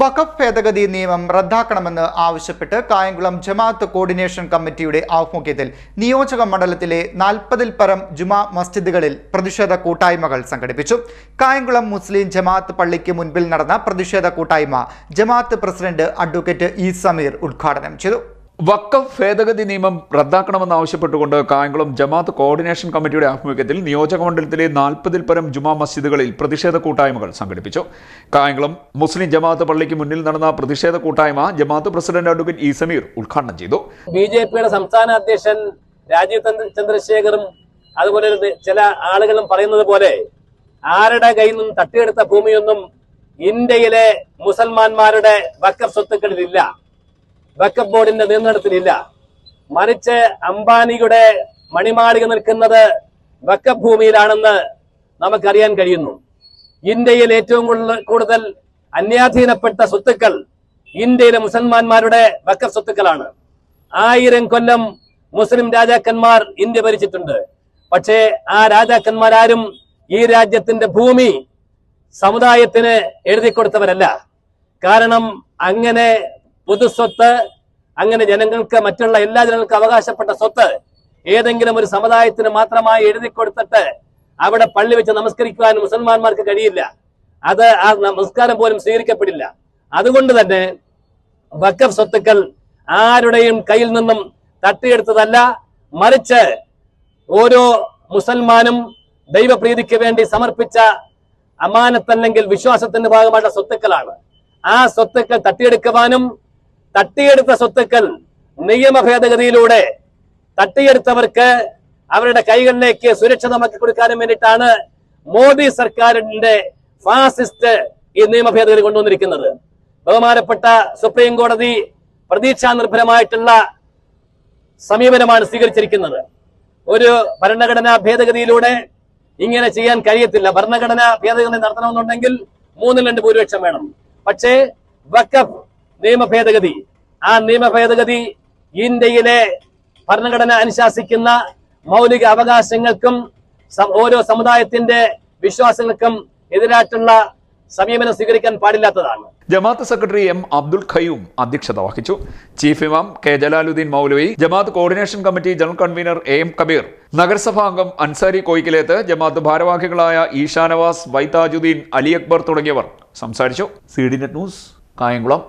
വഖഫ് ഭേദഗതി നിയമം റദ്ദാക്കണമെന്ന് ആവശ്യപ്പെട്ട് കായംകുളം ജമാഅത്ത് കോർഡിനേഷൻ കമ്മിറ്റിയുടെ ആഭിമുഖ്യത്തിൽ നിയോജക മണ്ഡലത്തിലെ നാൽപ്പതിൽ പരം ജുമാ മസ്ജിദുകളിൽ പ്രതിഷേധ കൂട്ടായ്മകൾ സംഘടിപ്പിച്ചു. കായംകുളം മുസ്ലിം ജമാഅത്ത് പള്ളിക്ക് മുൻപിൽ നടന്ന പ്രതിഷേധ കൂട്ടായ്മ ജമാഅത്ത് പ്രസിഡന്റ് അഡ്വക്കേറ്റ് ഇ സമീർ ഉദ്ഘാടനം ചെയ്തു. വക്കഫ് ഭേദഗതി നിയമം റദ്ദാക്കണമെന്നാവശ്യപ്പെട്ടുകൊണ്ട് കായംകുളം ജമാഅത്ത് കോർഡിനേഷൻ കമ്മിറ്റിയുടെ ആഭിമുഖ്യത്തിൽ നിയോജക നിയോജകമണ്ഡലത്തിലെ നാൽപ്പതിൽ പരം ജുമാ മസ്ജിദുകളിൽ പ്രതിഷേധ കൂട്ടായ്മകൾ സംഘടിപ്പിച്ചു. കായംകുളം മുസ്ലിം ജമാഅത്ത് പള്ളിക്ക് മുന്നിൽ നടന്ന പ്രതിഷേധ കൂട്ടായ്മ ജമാഅത്ത് പ്രസിഡന്റ് അഡ്വക്കേറ്റ് ഇ സമീർ ഉദ്ഘാടനം ചെയ്തു. ബി ജെ പിയുടെ സംസ്ഥാന അധ്യക്ഷൻ രാജീവ് ചന്ദ്രശേഖറും അതുപോലെ ചില ആളുകളും പറയുന്നത് പോലെ ആരുടെ കയ്യിൽ നിന്നും തട്ടിയെടുത്ത ഭൂമിയൊന്നും ഇന്ത്യയിലെ മുസൽമാന്മാരുടെ വക്കഫ് സ്വത്തുക്കളിലില്ല. വക്കഫ് ബോർഡിന്റെ നിയന്ത്രണത്തിലില്ല. മറിച്ച് അംബാനിയുടെ മണിമാളിക നിൽക്കുന്നത് വക്കഫ് ഭൂമിയിലാണെന്ന് നമുക്കറിയാൻ കഴിയുന്നു. ഇന്ത്യയിൽ ഏറ്റവും കൂടുതൽ അന്യാധീനപ്പെട്ട സ്വത്തുക്കൾ ഇന്ത്യയിലെ മുസൽമാന്മാരുടെ വക്കഫ് സ്വത്തുക്കളാണ്. ആയിരം കൊല്ലം മുസ്ലിം രാജാക്കന്മാർ ഇന്ത്യ ഭരിച്ചിട്ടുണ്ട്. പക്ഷേ ആ രാജാക്കന്മാരാരും ഈ രാജ്യത്തിന്റെ ഭൂമി സമുദായത്തിന് എഴുതി കൊടുത്തവരല്ല കാരണം അങ്ങനെ പൊതുസ്വത്ത് അങ്ങനെ ജനങ്ങൾക്ക് മറ്റുള്ള എല്ലാ ജനങ്ങൾക്കും അവകാശപ്പെട്ട സ്വത്ത് ഏതെങ്കിലും ഒരു സമുദായത്തിന് മാത്രമായി എഴുതി കൊടുത്തിട്ട് അവിടെ പള്ളി വെച്ച് നമസ്കരിക്കുവാൻ മുസൽമാന്മാർക്ക് കഴിയില്ല. അത് ആ നമസ്കാരം പോലും സ്വീകരിക്കപ്പെടില്ല. അതുകൊണ്ട് തന്നെ വക്കഫ് സ്വത്തുക്കൾ ആരുടെയും കയ്യിൽ നിന്നും തട്ടിയെടുത്തതല്ല മറിച്ച് ഓരോ മുസൽമാനും ദൈവപ്രീതിക്ക് വേണ്ടി സമർപ്പിച്ച അമാനത്തല്ലെങ്കിൽ വിശ്വാസത്തിന്റെ ഭാഗമായിട്ടുള്ള സ്വത്തുക്കളാണ്. ആ സ്വത്തുക്കൾ തട്ടിയെടുക്കുവാനും തട്ടിയെടുത്ത സ്വത്തുക്കൾ നിയമ ഭേദഗതിയിലൂടെ തട്ടിയെടുത്തവർക്ക് അവരുടെ കൈകളിലേക്ക് സുരക്ഷിതമാക്കി കൊടുക്കാനും വേണ്ടിയിട്ടാണ് മോദി സർക്കാരിന്റെ ഫാസിസ്റ്റ് ഈ നിയമ ഭേദഗതി കൊണ്ടുവന്നിരിക്കുന്നത്. ബഹുമാനപ്പെട്ട സുപ്രീം കോടതി പ്രതീക്ഷാ നിർഭരമായിട്ടുള്ള സമീപനമാണ് സ്വീകരിച്ചിരിക്കുന്നത്. ഒരു ഭരണഘടനാ ഭേദഗതിയിലൂടെ ഇങ്ങനെ ചെയ്യാൻ കഴിയത്തില്ല. ഭരണഘടനാ ഭേദഗതി നടത്തണമെന്നുണ്ടെങ്കിൽ മൂന്നിൽ രണ്ട് ഭൂരിപക്ഷം വേണം. പക്ഷേ വക്കഫ് നിയമ ഭേദഗതി ആ നിയമ ഭേദഗതി ഇന്ത്യയിലെ ഭരണഘടന അനുശാസിക്കുന്ന മൗലിക അവകാശങ്ങൾക്കും ഓരോ സമുദായത്തിന്റെ വിശ്വാസങ്ങൾക്കും എതിരായിട്ടുള്ള സമീപനം സ്വീകരിക്കാൻ പാടില്ലാത്തതാണ്. ജമാഅത്ത് സെക്രട്ടറി എം അബ്ദുൽ ഖയ്യൂം അധ്യക്ഷത വഹിച്ചു. ചീഫ് ഇമാം കെ ജലാലുദ്ദീൻ മൗലവി ജമാഅത്ത് coordination committee general convener A M Kabeer നഗരസഭാ അംഗം അൻസാരി കോയിക്കിലേത്ത് ജമാഅത്ത് ഭാരവാഹികളായ ഈഷാനവാസ് വൈതാജുദ്ദീൻ അലി അക്ബർ തുടങ്ങിയവർ സംസാരിച്ചു. C D net news Kayamkulam.